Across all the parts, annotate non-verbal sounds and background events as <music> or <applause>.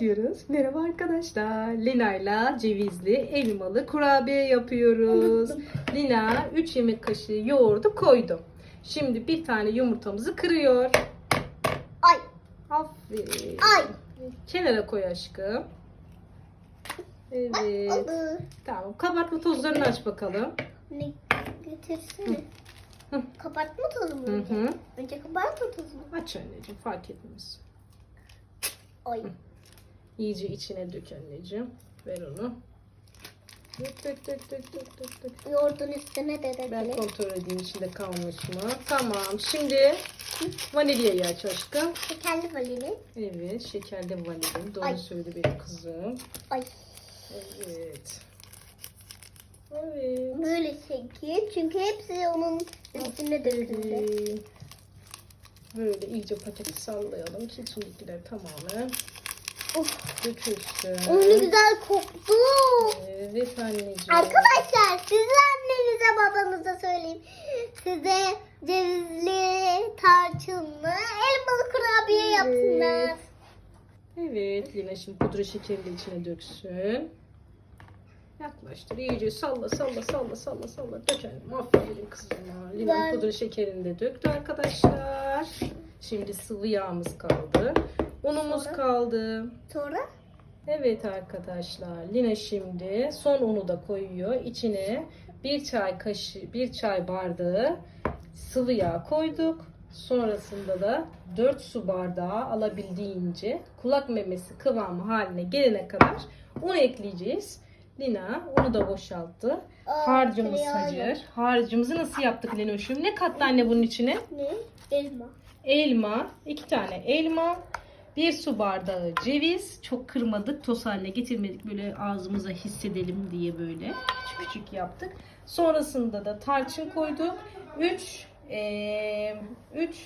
kapatıyoruz. Merhaba arkadaşlar. Lina'yla cevizli elmalı kurabiye yapıyoruz. <laughs> Lina 3 yemek kaşığı yoğurdu koydu. Şimdi bir tane yumurtamızı kırıyor. Ay. Aferin. Ay. Kenara koy aşkım. Evet. Tamam. Kabartma tozlarını aç bakalım. Ne getirsene. Hı. Kabartma tozu mu Hı hı. Önce kabartma tozu mu? Aç anneciğim fark etmez. Ay. İyice içine dök anneciğim. Ver onu. Dök dök dök dök dök dök dök. Yoğurdun üstüne de Ben dökelim. kontrol edeyim içinde kalmış mı? Tamam. Şimdi vanilyayı aç aşkım. Şekerli vanilin. Evet. Şekerli vanilya. Doğru Ay. söyledi benim kızım. Ay. Evet. Evet. Böyle şekil. Çünkü hepsi onun üstüne. Ee, Böyle iyice paketi sallayalım ki içindekiler tamamen Of. dökülsün. O ne güzel koktu. Evet anneciğim. Arkadaşlar size annenize babanıza söyleyeyim. Size cevizli, tarçınlı, elmalı kurabiye Evet. yapsınlar. Evet Lina şimdi pudra şekerini de içine döksün. Yaklaştır iyice salla salla salla salla salla dök annem. Aferin kızıma. Lina Ben- pudra şekerini de döktü arkadaşlar. Şimdi sıvı yağımız kaldı. Unumuz Sonra? kaldı. Sonra Evet arkadaşlar Lina şimdi son unu da koyuyor. İçine bir çay kaşığı, bir çay bardağı sıvı yağ koyduk. Sonrasında da 4 su bardağı alabildiğince kulak memesi kıvamı haline gelene kadar un ekleyeceğiz. Lina onu da boşalttı. Aa, Harcımız hazır. Harcımızı nasıl yaptık Linoş'um? Ne kattı anne bunun içine? ne? Elma. Elma, iki tane elma, bir su bardağı ceviz. Çok kırmadık, toz haline getirmedik. Böyle ağzımıza hissedelim diye böyle küçük küçük yaptık. Sonrasında da tarçın koyduk. 3 3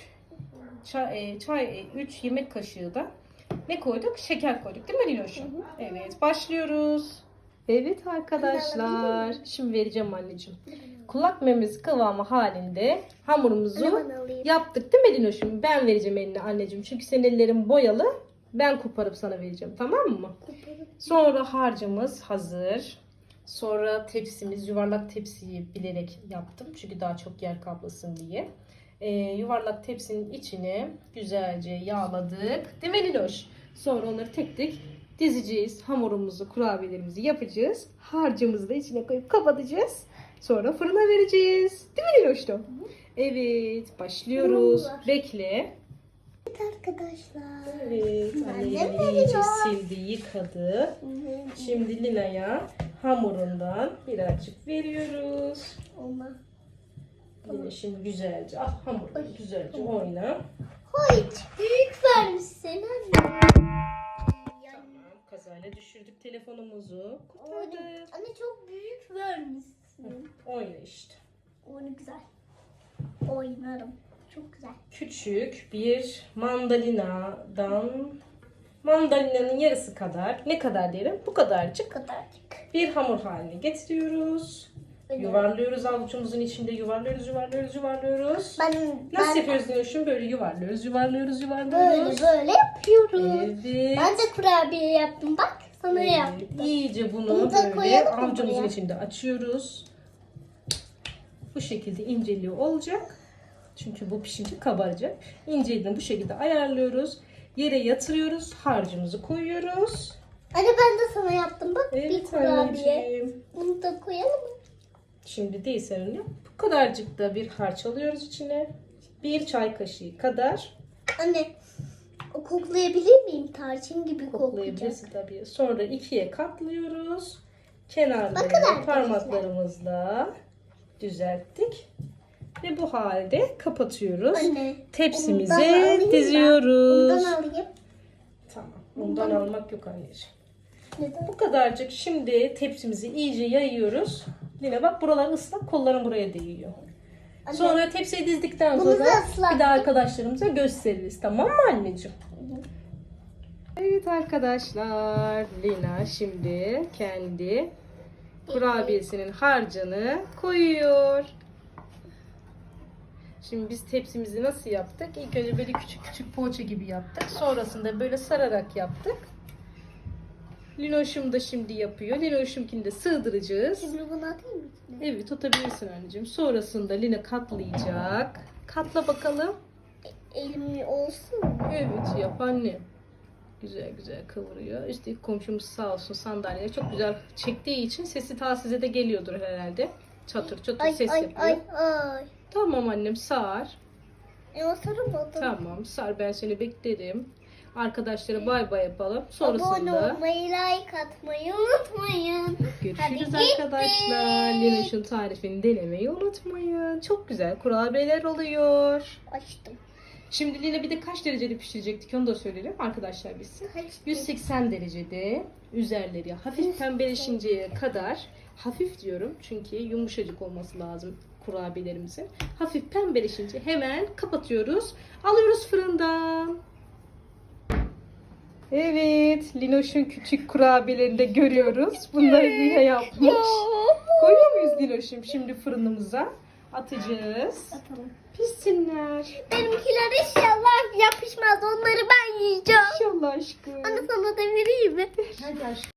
çay, e, çay 3 yemek kaşığı da ne koyduk? Şeker koyduk değil mi Liloş'um? Evet, başlıyoruz. Evet arkadaşlar. Şimdi vereceğim anneciğim. Kulak memesi kıvamı halinde hamurumuzu. Yaptık değil mi Dinoş'um? Ben vereceğim eline anneciğim. Çünkü senin ellerin boyalı. Ben koparıp sana vereceğim. Tamam mı? Sonra harcımız hazır. Sonra tepsimiz yuvarlak tepsiyi bilerek yaptım. Çünkü daha çok yer kaplasın diye. Ee, yuvarlak tepsinin içine güzelce yağladık. Değil mi Liloş? Sonra onları tek tek dizeceğiz. Hamurumuzu, kurabiyelerimizi yapacağız. Harcımızı da içine koyup kapatacağız. Sonra fırına vereceğiz. Değil mi Liloş'tum? Evet, başlıyoruz. Bekle. Evet arkadaşlar. Evet, Ben anne de elini iyice sildi, yıkadı. Şimdi Lina'ya hamurundan birazcık veriyoruz. Olma. Lina şimdi güzelce, ah hamurunu güzelce oyna. Hoy büyük vermişsin anne. Kazayla düşürdük telefonumuzu. Anne, Kurtardık. anne çok büyük vermişsin. Oyna işte. O ne güzel. Oynarım. Çok güzel. Küçük bir mandalinadan mandalinanın yarısı kadar ne kadar diyelim bu kadarcık kadarcık. bir hamur haline getiriyoruz. Yuvarlıyoruz avucumuzun içinde yuvarlıyoruz yuvarlıyoruz yuvarlıyoruz. Ben, Nasıl ben yapıyoruz Dinoş'um? Böyle yuvarlıyoruz yuvarlıyoruz böyle yuvarlıyoruz. böyle yapıyorum. Evet. Ben de kurabiye yaptım bak. Sana Evet, yaptım. İyice bunu Bunu böyle avucumuzun buraya? içinde açıyoruz. Bu şekilde inceliği olacak. Çünkü bu pişince kabaracak. İnceliğini bu şekilde ayarlıyoruz. Yere yatırıyoruz. Harcımızı koyuyoruz. Anne ben de sana yaptım bak bir Evet kurabiye. anneciğim. Bunu da koyalım mı? Şimdi değil seninle. Bu kadarcık da bir harç alıyoruz içine. Bir çay kaşığı kadar Anne o koklayabilir miyim? Tarçın gibi koklayacak. koklayabilirsin tabii. Sonra ikiye katlıyoruz. Kenarlarını Bakın parmaklarımızla düzelttik. Ve bu halde kapatıyoruz. Anne. Tepsimize alayım ben. diziyoruz. Ondan alayım. Tamam. Bundan almak yok anneciğim. Neden? Bu kadarcık şimdi tepsimizi iyice yayıyoruz. Yine bak buralar ıslak, kolların buraya değiyor. Anne. Sonra tepsiye dizdikten Bunu sonra da ıslattık. bir de arkadaşlarımıza gösteririz. Tamam mı anneciğim? Evet arkadaşlar. Lina şimdi kendi kurabiyesinin harcını koyuyor. Şimdi biz tepsimizi nasıl yaptık? İlk önce böyle küçük küçük poğaça gibi yaptık. Sonrasında böyle sararak yaptık. Linoşum da şimdi yapıyor. Linoşumkini de sığdıracağız. Şimdi bunu atayım mı içine? Evet tutabilirsin anneciğim. Sonrasında Lina katlayacak. Katla bakalım. Elim olsun mu? Evet yap anne. Güzel güzel kıvırıyor. İşte komşumuz sağ olsun sandalyeye çok güzel çektiği için sesi ta size de geliyordur herhalde. Çatır çatır Ay ses ay yapıyor. ay ay. Tamam annem sar. E o sarılmadı. Tamam sar ben seni beklerim. Arkadaşlara bay bay yapalım. Abone Sonrasında olmayı, like atmayı unutmayın. görüşürüz Hadi arkadaşlar. Linoş'un tarifini denemeyi unutmayın. Çok güzel kurabiyeler oluyor. Açtım. Şimdi Lina bir de kaç derecede pişirecektik onu da söyleyelim arkadaşlar bilsin. Kaçtım. 180 derecede üzerleri hafif pembeleşinceye kadar hafif diyorum çünkü yumuşacık olması lazım kurabiyelerimizin. Hafif pembeleşince hemen kapatıyoruz. Alıyoruz fırından. Evet, Linoş'un küçük kurabiyelerini de görüyoruz. Bunları Lina yapmış. Koyuyor muyuz Linoş'um şimdi fırınımıza? Atacağız. Atalım. Pişsinler. Benimkiler inşallah yapışmaz. Onları ben yiyeceğim. İnşallah aşkım. Anne sana da vereyim mi? Hadi aşkım.